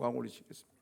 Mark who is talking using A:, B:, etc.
A: 왕 올리시겠습니다.